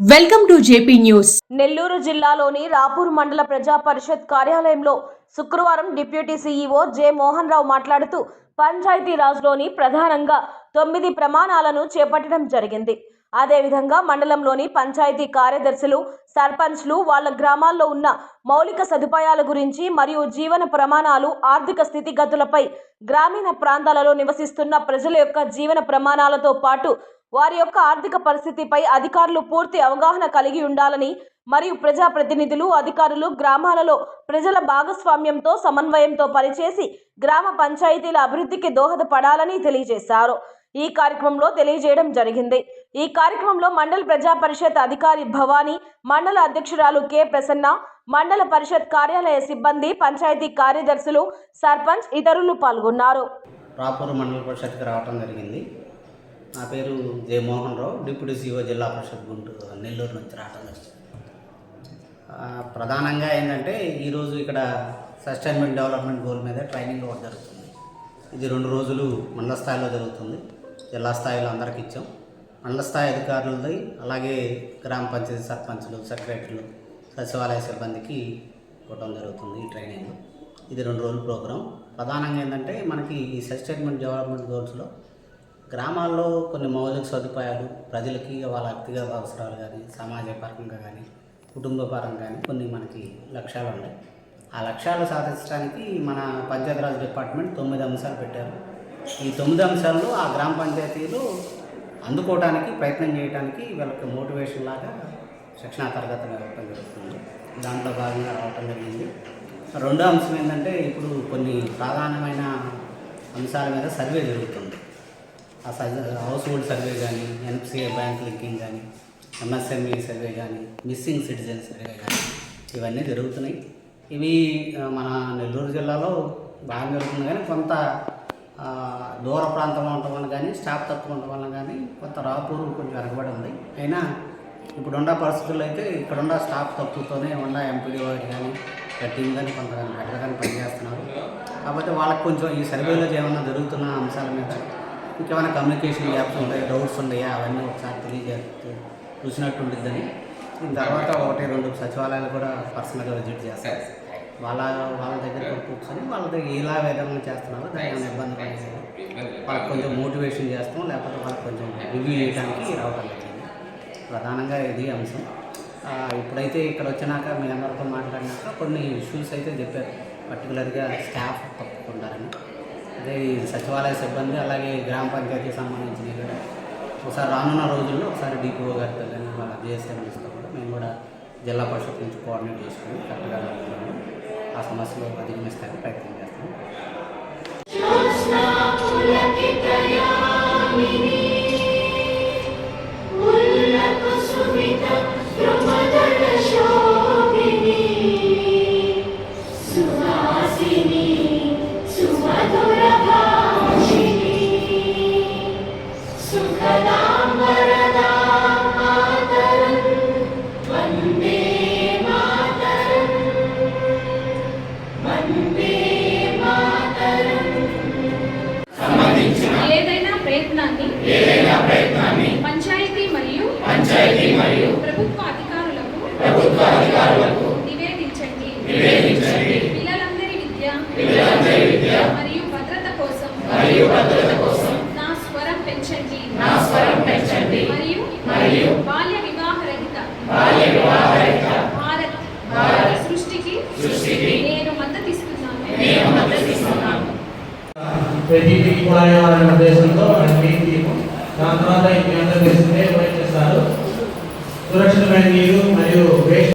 Welcome to JP news. Nellore జిల్లాలోని రాపూర్ మండల ప్రజా పరిషత్ కార్యాలయంలో శుక్రవారం deputy CEO J Mohan Rao మాట్లాడుతూ పంచాయతీరాజ్లోని ప్రధానంగా తొమ్మిది ప్రమాణాలను చేపట్టడం జరిగింది. అదేవిధంగా మండలంలోని పంచాయతీ కార్యదర్శులు సర్పంచ్లు వాళ్ళ గ్రామాల్లో ఉన్న మౌలిక సదుపాయాల గురించి మరియు జీవన ప్రమాణాలు ఆర్థిక స్థితిగతులపై గ్రామీణ ప్రాంతాలలో నివసిస్తున్న ప్రజల యొక్క జీవన ప్రమాణాలతో పాటు వారి యొక్క ఆర్థిక పరిస్థితిపై అధికారులు పూర్తి అవగాహన కలిగి ఉండాలని మరియు ప్రజాప్రతినిధులు అధికారులు గ్రామాలలో ప్రజల భాగస్వామ్యంతో సమన్వయంతో పనిచేసి గ్రామ పంచాయతీల అభివృద్ధికి దోహదపడాలని తెలియజేశారు. ఈ కార్యక్రమంలో తెలియజేయడం జరిగింది. ఈ కార్యక్రమంలో మండల ప్రజా పరిషత్ అధికారి భవానీ మండల అధ్యక్షురాలు కె. ప్రసన్న మండల పరిషత్ కార్యాలయ సిబ్బంది పంచాయతీ కార్యదర్శులు సర్పంచ్ ఇతరులు పాల్గొన్నారు. రాపూర్ మండల పరిషత్కి రావటం జరిగింది. నా పేరు జయమోహన్ రావు డిప్యూటీ సీఓ జిల్లా పరిషత్ గుంటూరు నెల్లూరు నుంచి రావటం జరిగింది. ప్రధానంగా ఏంటంటే ఈరోజు ఇక్కడ సస్టైన్మెంట్ డెవలప్మెంట్ గోల్ మీద ట్రైనింగ్ ఒకటి జరుగుతుంది. ఇది రెండు రోజులు మండల స్థాయిలో జరుగుతుంది. జిల్లా స్థాయిలో అందరికి ఇచ్చాం. మండల స్థాయి అధికారులది అలాగే గ్రామ పంచాయతీ సర్పంచులు సెక్రటరీలు సచివాలయ సిబ్బందికి ఇవ్వడం జరుగుతుంది ఈ ట్రైనింగ్. ఇది రెండు రోజుల ప్రోగ్రాం. ప్రధానంగా ఏంటంటే మనకి ఈ సస్టైన్మెంట్ డెవలప్మెంట్ గోల్స్లో గ్రామాల్లో కొన్ని మౌలిక సదుపాయాలు ప్రజలకి వాళ్ళ వ్యక్తిగత అవసరాలు కానీ సమాజ పరంగా కానీ కుటుంబ పరంగా కానీ కొన్ని మనకి లక్ష్యాలు ఉన్నాయి. ఆ లక్ష్యాలు సాధించడానికి మన పంచాయతీరాజ్ డిపార్ట్మెంట్ తొమ్మిది అంశాలు పెట్టారు. ఈ తొమ్మిది అంశాల్లో ఆ గ్రామ పంచాయతీలు అందుకోవడానికి ప్రయత్నం చేయడానికి వీళ్ళకి మోటివేషన్ లాగా శిక్షణా తరగతులు ఇవ్వటం జరుగుతుంది. దాంట్లో భాగంగా రావటం జరిగింది. రెండో అంశం ఏంటంటే ఇప్పుడు కొన్ని ప్రధానమైన అంశాల మీద సర్వే జరుగుతుంది. ఆ సర్వే హౌస్ హోల్డ్ సర్వే కానీ ఎన్పిసిఏ బ్యాంక్ లింకింగ్ కానీ ఎంఎస్ఎంఈ సర్వే కానీ మిస్సింగ్ సిటిజన్ సర్వే కానీ ఇవన్నీ జరుగుతున్నాయి. ఇవి మన నెల్లూరు జిల్లాలో బాగా జరుగుతుంది కానీ కొంత దూర ప్రాంతంలో ఉండటం వల్ల కానీ స్టాఫ్ తక్కువ ఉండటం వల్ల కానీ కొంత రాపూరు కొంచెం వెనకబడి ఉంది. అయినా ఇప్పుడున్న పరిస్థితుల్లో అయితే ఇక్కడున్న స్టాఫ్ తక్కువతోనే ఉన్న ఎంపీడీ వాటి కానీ టీం కానీ కొంత బెటర్గానే పనిచేస్తున్నారు. కాకపోతే వాళ్ళకి కొంచెం ఈ సర్వేలో ఏమైనా జరుగుతున్న అంశాల మీద ఇంకేమైనా కమ్యూనికేషన్ గ్యాప్స్ ఉంటాయి డౌట్స్ ఉన్నాయా అవన్నీ ఒకసారి తెలియజేస్తూ చూసినట్టు ఉంటుందని తర్వాత ఒకటి రెండు సచివాలయాలు కూడా పర్సనల్గా విజిట్ చేస్తారు వాళ్ళ వాళ్ళ దగ్గర కూర్చొని వాళ్ళ దగ్గర ఎలా విధంగా చేస్తున్నారో దాని ఏమైనా ఇబ్బంది వాళ్ళకి కొంచెం మోటివేషన్ చేస్తాం లేకపోతే వాళ్ళకి కొంచెం రివ్యూ చేయడానికి రావడం జరిగింది ప్రధానంగా ఇది అంశం. ఇప్పుడైతే ఇక్కడ వచ్చినాక మీ అందరితో మాట్లాడినాక కొన్ని ఇష్యూస్ అయితే చెప్పారు. పర్టికులర్గా స్టాఫ్ తప్పుకుంటారని. అదే ఈ సచివాలయ సిబ్బంది అలాగే గ్రామ పంచాయతీకి సంబంధించినవి కూడా ఒకసారి రానున్న రోజుల్లో ఒకసారి డిపిఓ గారి కానీ వాళ్ళ జిఎస్ఎంఎస్తో కూడా మేము కూడా జిల్లా పరిషత్ నుంచి కోఆర్డినేట్ చేసుకుని కరెక్ట్గా రాగలుగుతాము. ఆ సమస్యలు అధిగమిస్తానికి ప్రయత్నం చేస్తాము ఏదైనా ప్రయత్నాన్ని పంచాయతీ మరియు పంచాయతీ మరియు ప్రభుత్వ అధికారులకు ప్రభుత్వ అధికారులకు ప్రతిదీ కూడా అనే ఉద్దేశంతో అన్ని దాని తర్వాత ఈ తెలిసిందే చేస్తుంది చేస్తారు? సురక్షితమైన నీరు మరియు వేస్ట్